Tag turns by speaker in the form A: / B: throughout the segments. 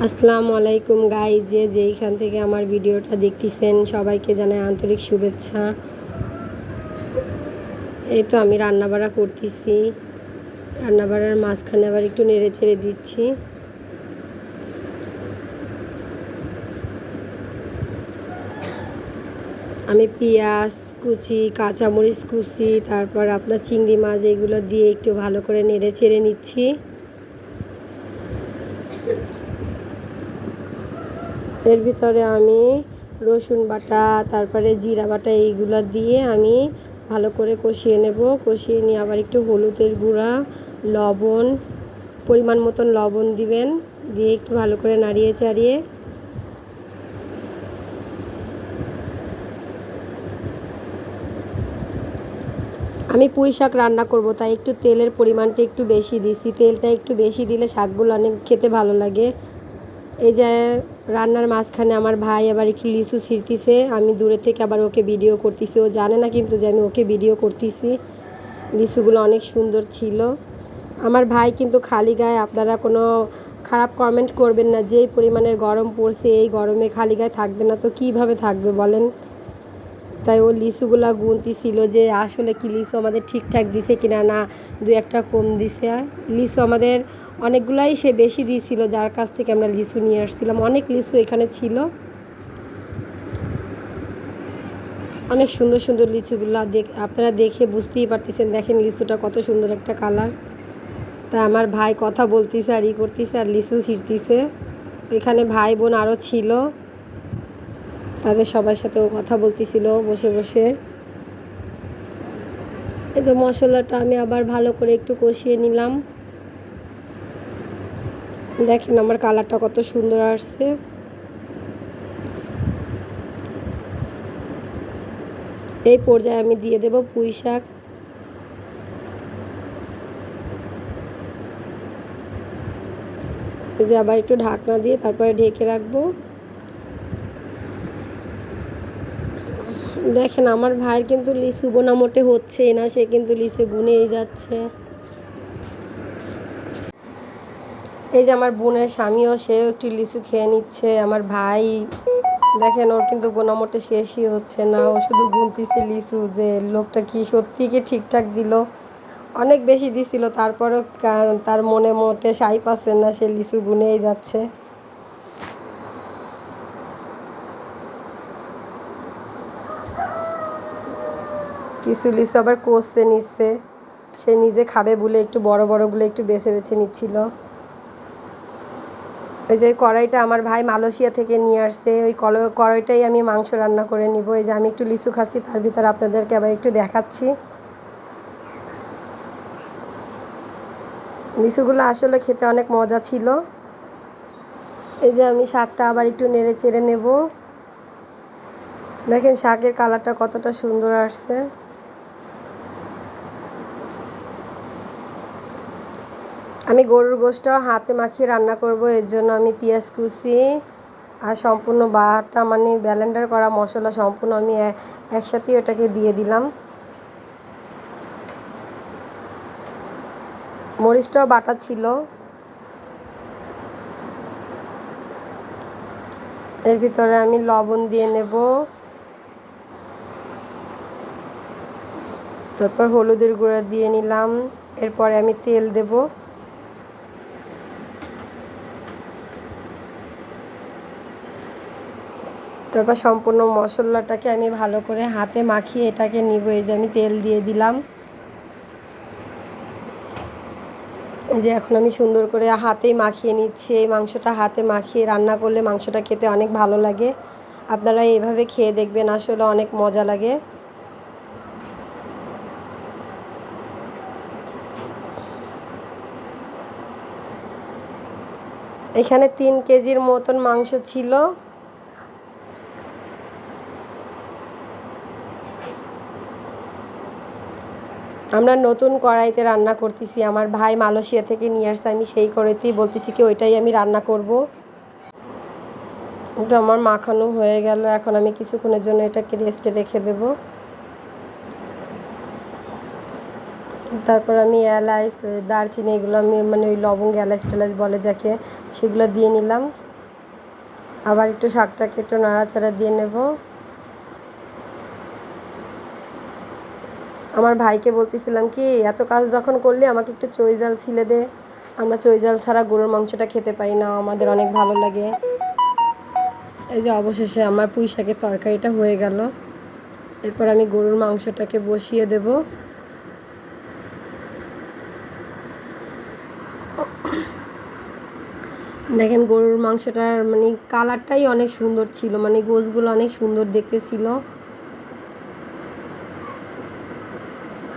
A: আসসালামু আলাইকুম গাই যে যেইখান থেকে আমার ভিডিওটা দেখতেছেন, সবাইকে জানাই আন্তরিক শুভেচ্ছা। এই তো আমি রান্নাবাড়া করতেছি। রান্নাবাড়ার মাঝখানে আবার একটু নেড়ে চেড়ে দিচ্ছি। আমি পেঁয়াজ কুচি, কাঁচামরিচ কুচি, তারপর আপনার চিংড়ি মাছ, এগুলো দিয়ে একটু ভালো করে নেড়ে চেড়ে নিচ্ছি। এর ভিতরে আমি রসুন বাটা, তারপরে জিরা বাটা এইগুলো দিয়ে আমি ভালো করে কষিয়ে নেব। কষিয়ে নিয়ে আবার একটু হলুদের গুঁড়া, লবণ, পরিমাণ মতন লবণ দিবেন। দিয়ে একটু ভালো করে নাড়িয়ে চাড়িয়ে আমি পুঁই শাক রান্না করব, তাই একটু তেলের পরিমাণটা একটু বেশি দিছি। তেলটা একটু বেশি দিলে শাকগুলো অনেক খেতে ভালো লাগে। এই যে রান্নার মাঝখানে আমার ভাই আবার একটু লিচু ছিঁড়তিছে, আমি দূরে থেকে আবার ওকে ভিডিও করতেছি। ও জানে না কিন্তু যে আমি ওকে ভিডিও করতেছি। লিচুগুলো অনেক সুন্দর ছিল। আমার ভাই কিন্তু খালি গায়ে, আপনারা কোনো খারাপ কমেন্ট করবেন না, যেই পরিমাণের গরম পড়ছে, এই গরমে খালি গায়ে থাকবে না, তো কীভাবে থাকবে বলেন? তাই ও লিচুগুলা গুনতি ছিল যে আসলে কি লিচু আমাদের ঠিকঠাক দিছে কিনা না, দু একটা কম দিছে। লিচু আমাদের অনেকগুলাই সে বেশি দিয়েছিল, যার কাছ থেকে আমরা লিচু নিয়ে আসছিলাম। অনেক লিচু এখানে ছিল। অনেক সুন্দর সুন্দর লিচুগুলা দেখ আপনারা দেখে বুঝতেই পারতেছেন, দেখেন লিচুটা কত সুন্দর একটা কালার। তা আমার ভাই কথা বলতেছে আর ই করতেছে আর লিচু ছিঁড়তেছে। ওইখানে ভাই বোন আরও ছিল। তাদের সবার সাথেও কথা বলতেছিল বসে বসে। এই তো মশলাটা আমি আবার ভালো করে একটু কষিয়ে নিলাম। দেখেন আমার কালারটা কত সুন্দর আসছে। এই পর্যায়ে আমি দিয়ে দেব পুঁই শাক। যে আবার একটু ঢাকনা দিয়ে তারপরে ঢেকে রাখব। দেখেন আমার ভাইয়ের কিন্তু লিচু গোনা মোটে হচ্ছে না, সে কিন্তু লিচু গুনেই যাচ্ছে। এই যে আমার বোনের স্বামীও, সেও একটু লিচু খেয়ে নিচ্ছে, আমার ভাই। দেখেন, ওর কিন্তু গোনা মোটে শেষই হচ্ছে না। ও শুধু গুনতিছে লিচু যে, লোকটা কি সত্যি কি ঠিকঠাক দিল? অনেক বেশি দিছিল, তারপরও তার মনে মোটে সাই পাচ্ছে না, সে লিচু গুনেই যাচ্ছে। কিছু লিচু আবার কষছে, নিচ্ছে। সে নিজে খাবে বলে একটু বড় বড়গুলো একটু বেছে বেছে নিচ্ছিল। ওই যে কড়াইটা আমার ভাই মালয়েশিয়া থেকে নিয়ে আসছে, ওই কড়াইটাই আমি মাংস রান্না করে নিব। এই যে আমি একটু লিচু খাচ্ছি, তার ভিতরে আপনাদেরকে আবার একটু দেখাচ্ছি। লিচুগুলো আসলে খেতে অনেক মজা ছিল। এই যে আমি শাকটা আবার একটু নেড়ে চেড়ে নেব। দেখেন শাকের কালারটা কতটা সুন্দর আসছে। আমি গরুর গোশটা হাতে মাখিয়ে রান্না করব, এর জন্য আমি পেঁয়াজ কুচি আর সম্পূর্ণ বাটা মানে ব্যালেন্ডার করা মশলা সম্পূর্ণ আমি একসাথেই ওটাকে দিয়ে দিলাম। মরিচটাও বাটা ছিল। এর ভিতরে আমি লবণ দিয়ে নেব। তারপর হলুদের গুঁড়া দিয়ে নিলাম। এরপরে আমি তেল দেবো। তারপর সম্পূর্ণ মশলাটাকে আমি ভালো করে হাতে মাখিয়ে এটাকে নিব। এই যে আমি তেল দিয়ে দিলাম। যে এখন আমি সুন্দর করে হাতেই মাখিয়ে নিচ্ছি। এই মাংসটা হাতে মাখিয়ে রান্না করলে মাংসটা খেতে অনেক ভালো লাগে। আপনারা এইভাবে খেয়ে দেখবেন, আসলে অনেক মজা লাগে। এখানে তিন কেজির মতন মাংস ছিল। আমরা নতুন কড়াইতে রান্না করতেছি, আমার ভাই মালয়েশিয়া থেকে নিয়ে আসছে, আমি সেই কড়াইতেই বলতেছি কি ওইটাই আমি রান্না করব। তো আমার মাখানো হয়ে গেল, এখন আমি কিছুক্ষণের জন্য এটাকে রেস্টে রেখে দেব। তারপর আমি এলাচ দারচিনি, এগুলো আমি মানে ওই লবঙ্গ এলাচ টেলাচ বলে যাকে, সেগুলো দিয়ে নিলাম। আবার একটু শাকটাকে একটু নাড়াচাড়া দিয়ে নেব। আমার ভাইকে বলতেছিলাম কি, এত কাজ যখন করলে, আমাকে একটু চই জাল ছিলে দে। আমরা চই জাল ছাড়া গরুর মাংসটা খেতে পাই না, আমাদের অনেক ভালো লাগে। এই যে অবশেষে আমার পুঁই শাকের তরকারিটা হয়ে গেল। এরপর আমি গরুর মাংসটাকে বসিয়ে দেব। দেখেন গরুর মাংসটার মানে কালারটাই অনেক সুন্দর ছিল মানে গোছগুলো অনেক সুন্দর দেখতে ছিল।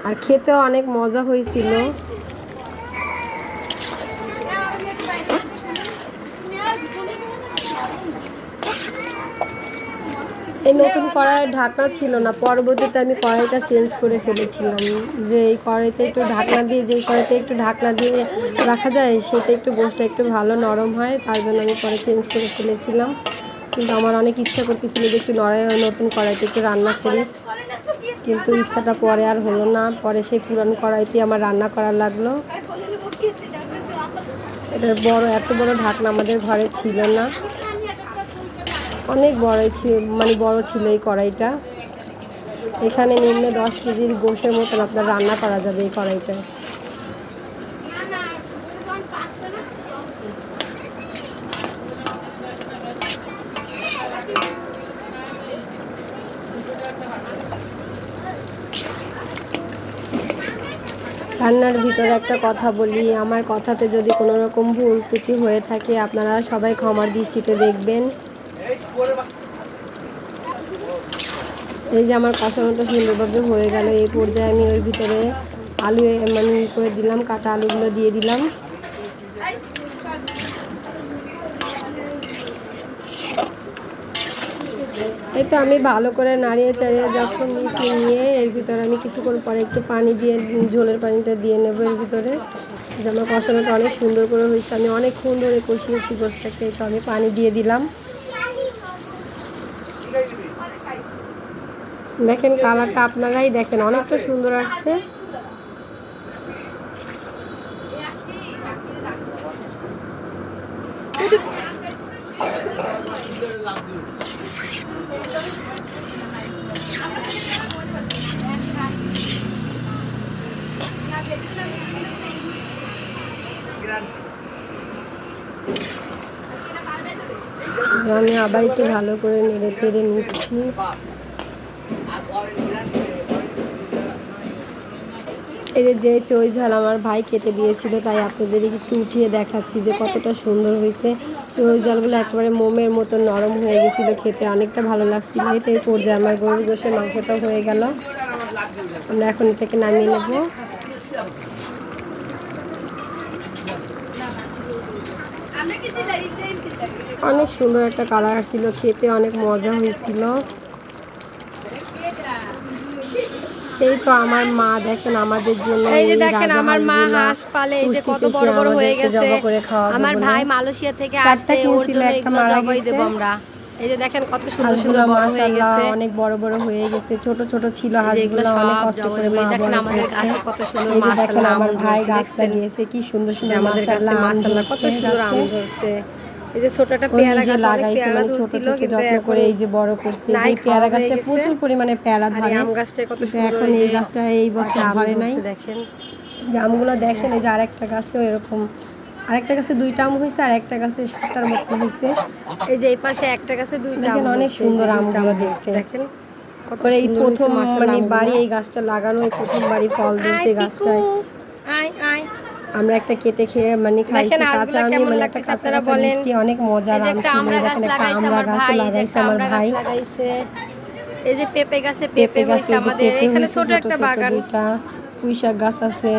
A: আর খেতেও অনেক মজা হয়েছিল। এই নতুন কড়াইয়ের ঢাকনা ছিল না, পরবর্তীতে আমি কড়াইটা চেঞ্জ করে ফেলেছিলাম, যে এই কড়াইতে একটু ঢাকনা দিয়ে, যেই কড়াইতে একটু ঢাকনা দিয়ে রাখা যায় সেটা একটু গোষ্ঠটা একটু ভালো নরম হয়, তার জন্য আমি পরে চেঞ্জ করে ফেলেছিলাম। কিন্তু আমার অনেক ইচ্ছা করতেছিল যে একটু নড়াই নতুন কড়াইতে একটু রান্না করি। কিন্তু ইচ্ছাটা পরে আর হলো না। পরে সেই পুরান কড়াইতে আমার রান্না করা লাগল। এটার বড়, এত বড় ঢাকনা আমাদের ঘরে ছিল না। অনেক বড় ছিল মানে বড় ছিল এই কড়াইটা। এখানে নিম্নে দশ কেজির গোষের মতন আপনার রান্না করা যাবে এই কড়াইটায়। রান্নার ভিতরে একটা কথা বলি, আমার কথাতে যদি কোনো রকম ভুল ত্রুটি হয়ে থাকে, আপনারা সবাই ক্ষমার দৃষ্টিতে দেখবেন। এই যে আমার কষানোটা সুন্দরভাবে হয়ে গেল, এই পর্যায়ে আমি ওর ভিতরে আলু মানে করে দিলাম, কাটা আলুগুলো দিয়ে দিলাম। এই তো আমি ভালো করে নাড়িয়ে চাড়িয়ে যখন মিশিয়ে নিয়ে এর ভিতরে আমি কিছুক্ষণ পরে একটু পানি দিয়ে, ঝোলের পানিটা দিয়ে নেব এর ভিতরে। যে আমার কষানোটা অনেক সুন্দর করে হয়েছে। আমি অনেকক্ষণ ধরে কষিয়েছি গোষ্ঠটাকে তো আমি পানি দিয়ে দিলাম। দেখেন কালারটা আপনারাই দেখেন, অনেকটা সুন্দর আসছে। আমি আবার একটু ভালো করে নেড়ে চেড়ে নিচ্ছি। এই যে চই ঝাল আমার ভাই কেটে দিয়েছিল, তাই আপনাদের একটু উঠিয়ে দেখাচ্ছি যে কতটা সুন্দর হয়েছে। চই ঝালগুলো একেবারে মোমের মতো নরম হয়ে গেছিল খেতে, অনেকটা ভালো লাগছিল। এতে এই পর্যায়ে আমার গরুর গোশের মাংসটা হয়ে গেল। আমরা এখন এটাকে নামিয়ে নেব। অনেক সুন্দর একটা কালার ছিল খেতে অনেক মজা হয়েছিল। এই তো আমার মা দেখেন আমাদের জন্য
B: এই যে দেখেন আমার মা হাঁস পালে এই যে কত বড় বড় হয়ে গেছে। আমার ভাই মালয়েশিয়া থেকে আসছে ওর জন্য এগুলো জবাই। দেবো আমরা। এই যে দেখেন কত সুন্দর সুন্দর বড় হয়ে গেছে।
A: অনেক বড় বড় হয়ে গেছে। ছোট ছোট ছিল হাঁসগুলো অনেক
B: সব
A: কষ্ট
B: জবাই
A: করে মা
B: এই দেখেন আমাদের। গাছে কত সুন্দর মাশাআল্লাহ
A: আমার ভাই
B: ধরছে,
A: গাছ কি সুন্দর সুন্দর
B: আমাদের
A: মাশাআল্লাহ
B: কত সুন্দর আম ধরছে। এই যে ছোটটা পেয়ারা গাছ অনেক
A: লাগাইছে
B: পেয়ারা
A: মানে ছোট থেকে যত্ন করে এই যে বড় করছে এই পেয়ারা গাছটা প্রচুর পরিমাণে পেয়ারা ধরে।
B: আম গাছটায় কত সুন্দর
A: এখন
B: এই
A: গাছটা এই বছর ধরে নাই।
B: দেখেন।
A: যে আমগুলো দেখেন এই যে আরেকটা গাছেও এরকম আরেকটা গাছে দুইটা আম হয়েছে আর একটা গাছে সাতটার মতো হয়েছে।
B: এই যে এই পাশে একটা গাছে দুইটা আম
A: অনেক সুন্দর
B: এই যে
A: আমগুলো
B: দুইটা আম
A: দেখতে।
B: দেখেন
A: করে এই প্রথম মানে বাড়ি এই গাছটা লাগানো এই প্রথম বাড়ি ফল
B: আয়
A: গাছটায়।
B: আয় আয়।
A: আমরা একটা কেটে খেয়ে মানে খাইছি কাঁচা আমি মানে একটা কাঁচা কাঁচা। মিষ্টি অনেক মজার আম ছিল একটা আমরা গাছ লাগাইছে আমার ভাই
B: এই যে পেঁপে গাছে
A: পেঁপে গাছে
B: আমাদের। এখানে ছোট একটা বাগান।
A: দুইটা পুঁই শাক গাছ আছে।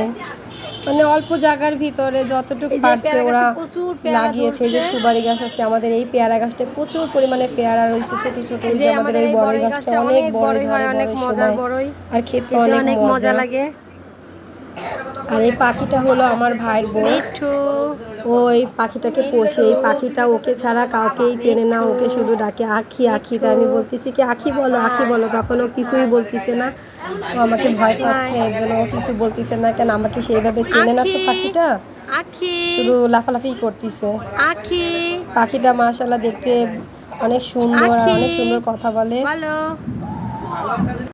A: মানে অল্প জায়গার ভিতরে যতটুকু পারছে ওরা
B: প্রচুর পেয়ারা
A: লাগিয়েছে। যে। সুপারি গাছ আছে আমাদের এই পেয়ারা গাছটা প্রচুর পরিমাণে পেয়ারা রয়েছে। ছোট ছোট
B: যে আমাদের এই বড়ই গাছটা অনেক বড় হয় অনেক মজার বড়ই।
A: আর খেতে অনেক
B: মজা। লাগে।
A: আর এই পাখিটা হলো আমার ভাইয়ের
B: বোন
A: ও এই পাখিটাকে পোষে। এই পাখিটা ওকে ছাড়া কাউকেই চেনে না ওকে শুধু ডাকে আখি আখি। তাই আমি বলতেছি কি আখি বলো আখি বলো। তখন ও কিছুই বলতেছে না। ও আমাকে ভয় পাচ্ছে এর জন্য ও কিছু বলতেছে না। কেন আমাকে সেইভাবে চেনে না তো পাখিটা?
B: আখি।
A: শুধু লাফালাফি করতেছে।
B: আখি।
A: পাখিটা মাশাল্লাহ দেখতে অনেক সুন্দর আর অনেক সুন্দর কথা বলে।
B: বলো।